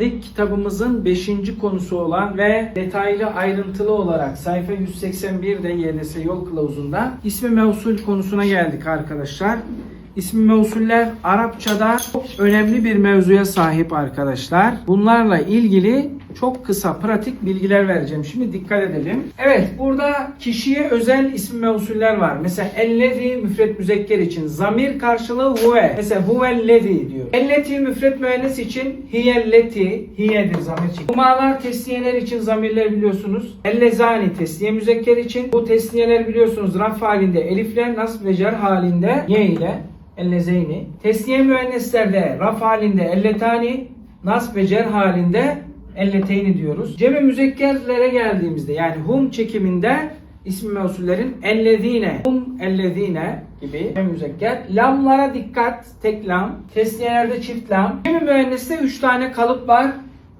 İlk kitabımızın 5. konusu olan ve detaylı ayrıntılı olarak sayfa 181'de YLS yol kılavuzunda ismi mevsul konusuna geldik arkadaşlar. İsmi mevsuller Arapçada çok önemli bir mevzuya sahip arkadaşlar. Bunlarla ilgili çok kısa pratik bilgiler vereceğim. Şimdi dikkat edelim. Evet burada kişiye özel isim mevsuller var. Mesela ellezi müfret müzekker için zamir karşılığı huve. Mesela huvellezi diyor. Elleti müfret müennes için hiyelleti hiyedir zamir için. Humalar tesniyeler için zamirler biliyorsunuz. Ellezani tesniye müzekker için. Bu tesniyeler biliyorsunuz raf halinde elifle nasb ve cer halinde ye ile ellezeyni. Tesniye müenneslerde raf halinde elletani, nasb ve cer halinde elleteyni diyoruz. Cem-i müzekkerlere geldiğimizde yani hum çekiminde ismi mevsullerin ellezine, hum ellezine gibi cem müzekker. Lamlara dikkat, tek lam. Tesniyelerde çift lam. Cem-i müenneste tane kalıp var.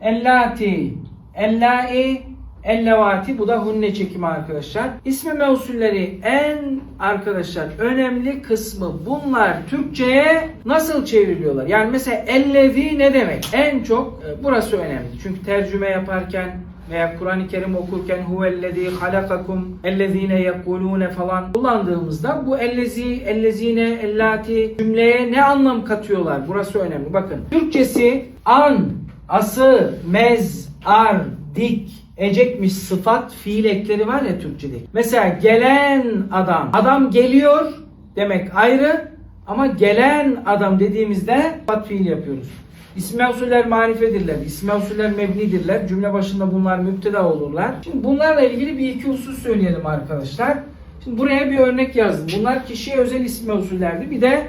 Ellati, ellai, Ellevati bu da hunne çekimi arkadaşlar. İsmi mevsulleri en arkadaşlar önemli kısmı bunlar Türkçe'ye nasıl çevriliyorlar? Yani mesela ellezi ne demek? En çok e, burası önemli. Çünkü tercüme yaparken veya Kur'an-ı Kerim okurken huvellezî halakakum ellezîne yekulûne falan kullandığımızda bu ellezi, ellezine, ellati cümleye ne anlam katıyorlar? Burası önemli. Bakın Türkçesi an, ası, mez, ar, dik, ecekmiş sıfat fiil ekleri var ya Türkçe'de. Mesela gelen adam. Adam geliyor demek ayrı ama gelen adam dediğimizde sıfat fiil yapıyoruz. İsmi usuller marifedirler. İsmi usuller mebnidirler. Cümle başında bunlar müpteda olurlar. Şimdi bunlarla ilgili bir iki usul söyleyelim arkadaşlar. Şimdi buraya bir örnek yazdım. Bunlar kişiye özel ismi usullerdi. Bir de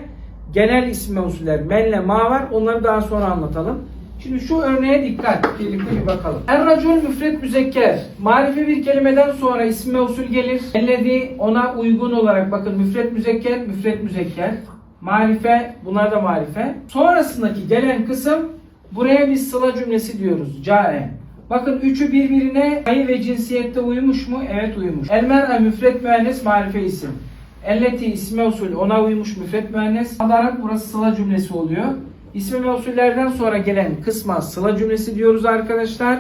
genel ismi usuller. Menle ma var. Onları daha sonra anlatalım. Şimdi şu örneğe dikkat. Birlikte bir bakalım. Er-racul müfret müzekker. Marife bir kelimeden sonra ismi usul gelir. Ellezi ona uygun olarak bakın müfret müzekker, müfret müzekker. Marife, bunlar da marife. Sonrasındaki gelen kısım buraya biz sıla cümlesi diyoruz. Care. Bakın üçü birbirine sayı ve cinsiyette uymuş mu? Evet uymuş. Elmer müfret müennes marife isim. Elleti ismi usul ona uymuş müfret müennes. Adarak burası sıla cümlesi oluyor. İsmi ve usullerden sonra gelen kısma sıla cümlesi diyoruz arkadaşlar.